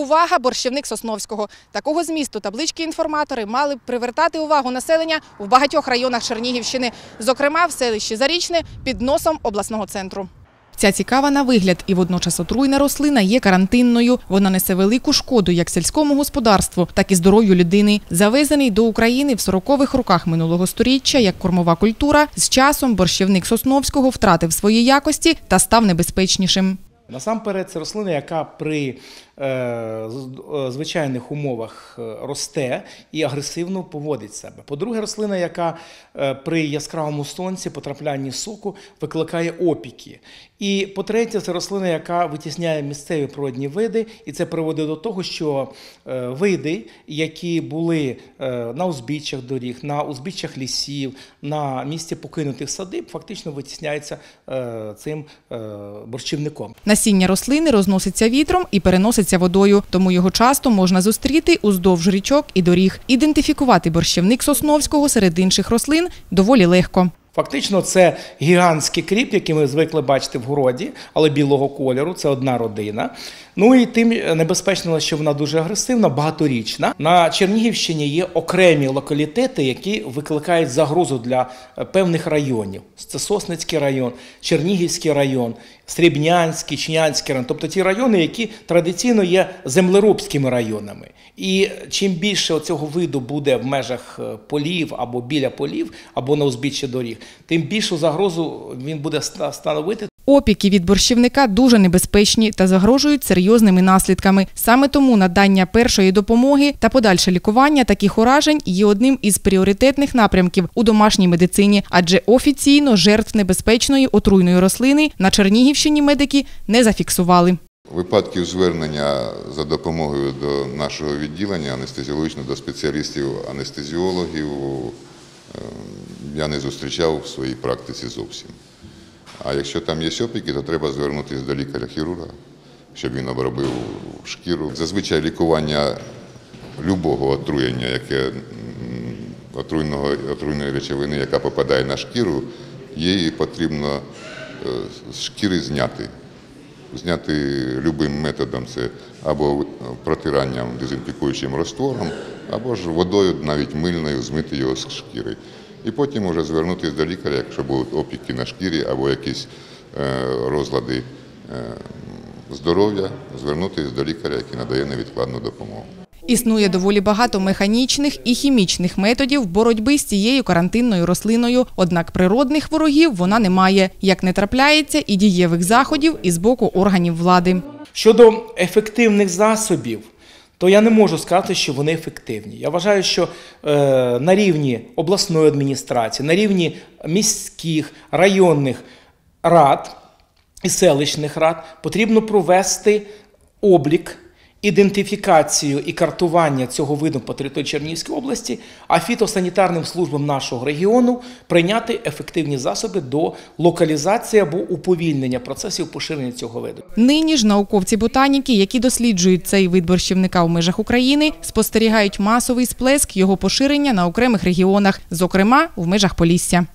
Увага, борщівник Сосновського. Такого змісту таблички-інформатори мали б привертати увагу населення в багатьох районах Чернігівщини, зокрема в селищі Зарічне під носом обласного центру. Ця цікава на вигляд і водночас отруйна рослина є карантинною. Вона несе велику шкоду як сільському господарству, так і здоров'ю людини. Завезений до України в 40-х роках минулого сторіччя як кормова культура, з часом борщівник Сосновського втратив свої якості та став небезпечнішим. Насамперед, це рослина, яка при е, е, звичайних умовах е, росте і агресивно поводить себе. По-друге, рослина, яка е, при яскравому сонці, потраплянні соку, викликає опіки. І по-третє, це рослина, яка витісняє місцеві природні види, і це приводить до того, що е, види, які були е, на узбіччях доріг, на узбіччях лісів, на місці покинутих садиб, фактично витісняються е, цим е, борщівником. Насіння рослини розноситься вітром і переноситься водою, тому його часто можна зустріти уздовж річок і доріг. Ідентифікувати борщівник Сосновського серед інших рослин доволі легко. Фактично, це гігантський кріп, який ми звикли бачити в городі, але білого кольору. Це одна родина. Ну і тим небезпечно, що вона дуже агресивна, багаторічна. На Чернігівщині є окремі локалітети, які викликають загрозу для е, певних районів. Це Сосницький район, Чернігівський район, Срібнянський, Чинянський район, тобто ті райони, які традиційно є землеробськими районами. І чим більше цього виду буде в межах е, полів або біля полів, або на узбіччі доріг, тим більшу загрозу він буде становити. Опіки від борщівника дуже небезпечні та загрожують серйозними наслідками. Саме тому надання першої допомоги та подальше лікування таких уражень є одним із пріоритетних напрямків у домашній медицині, адже офіційно жертв небезпечної отруйної рослини на Чернігівщині медики не зафіксували. Випадків звернення за допомогою до нашого відділення анестезіологічного до спеціалістів анестезіологів я не зустрічав в своїй практиці зовсім. А якщо там є опіки, то треба звернутися до лікаря-хірурга, щоб він обробив шкіру. Зазвичай лікування любого отруєння, яке отруйного, отруйної речовини, яка попадає на шкіру, її потрібно е, з шкіри зняти. Зняти любим методом, це або протиранням дезінфікуючим розтвором, або ж водою, навіть мильною, змити його з шкіри. І потім вже звернутися до лікаря, якщо будуть опіки на шкірі або якісь е, розлади е, здоров'я, звернутися до лікаря, який надає невідкладну допомогу. Існує доволі багато механічних і хімічних методів боротьби з цією карантинною рослиною. Однак природних ворогів вона не має, як не трапляється і дієвих заходів із боку органів влади. Щодо ефективних засобів, то я не можу сказати, що вони ефективні. Я вважаю, що е, на рівні обласної адміністрації, на рівні міських районних рад і селищних рад потрібно провести облік. Ідентифікацію і картування цього виду по території Чернігівської області, а фітосанітарним службам нашого регіону прийняти ефективні засоби до локалізації або уповільнення процесів поширення цього виду. Нині ж науковці ботаніки, які досліджують цей вид борщівника у межах України, спостерігають масовий сплеск його поширення на окремих регіонах, зокрема в межах Полісся.